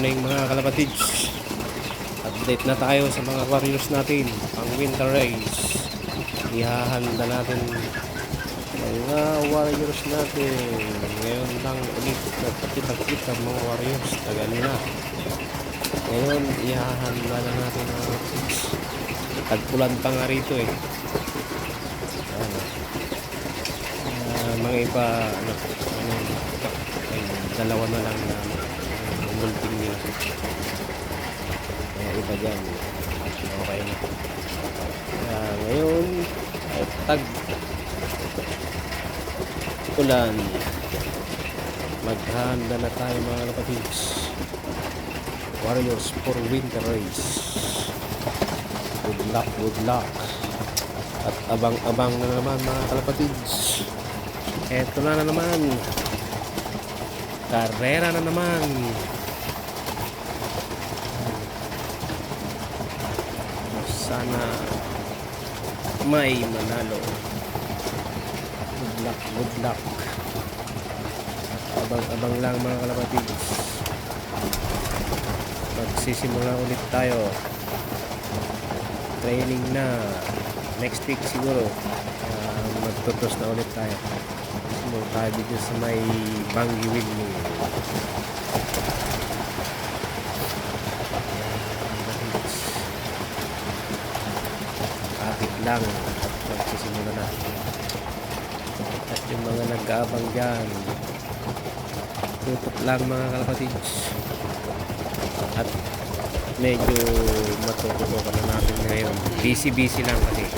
morning mga kalapatids. Update na tayo sa mga warriors natin. Ang winter race. Ihahanda natin mga warriors natin. Ngayon lang ulit nagpakita mga warriors. Tagal na. Ngayon, ihahanda na natin mga kalapatids. Tagpulan pa nga rito eh. Ano. Ah, mga iba, ano, ano, ay, dalawa na lang na multing nila. Mga iba dyan, okay na. Kaya ngayon, ay tag ulan. Maghanda na tayo mga kapatids. Warriors for winter race. Good luck, good luck. At abang-abang na naman mga kalapatids. Eto na na naman. Karera na naman. Sana may manalo. Good luck, good luck. Abang-abang lang mga kalapatids. Magsisimula ulit tayo. Training na. Next week siguro. Uh, magtutos na ulit tayo. Simula tayo dito sa may Bangi Wigling. Lang at magsisimula na. At yung mga nag-aabang dyan, tutok lang mga kalapatids. At medyo matututukan na natin ngayon. Busy-busy lang kasi.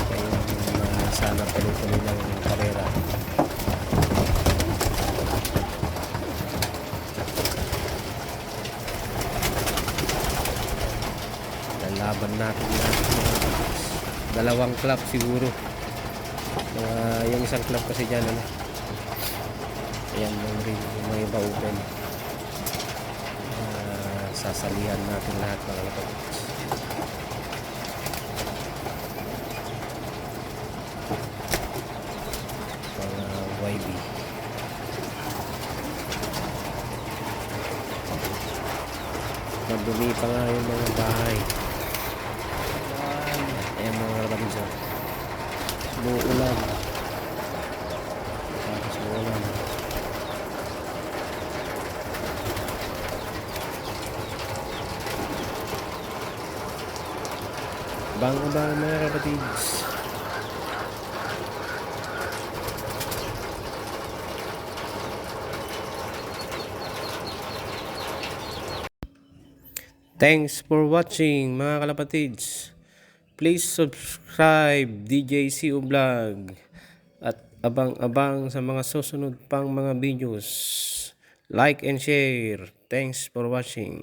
Kaya uh, sana tuloy-tuloy lang yung karera. Lalaban natin lahat. Dalawang club siguro. Uh, yung isang club kasi dyan ano. Ayan lang rin yung mga iba open. Uh, sasalihan natin lahat mga kapatid. Madumi pa nga yung mga bahay. Ayan mga kapatid sa Muulan. Tapos uulan. Bang-bang mga kapatids. Thanks for watching mga kalapatids. Please subscribe DJCU Vlog at abang-abang sa mga susunod pang mga videos. Like and share. Thanks for watching.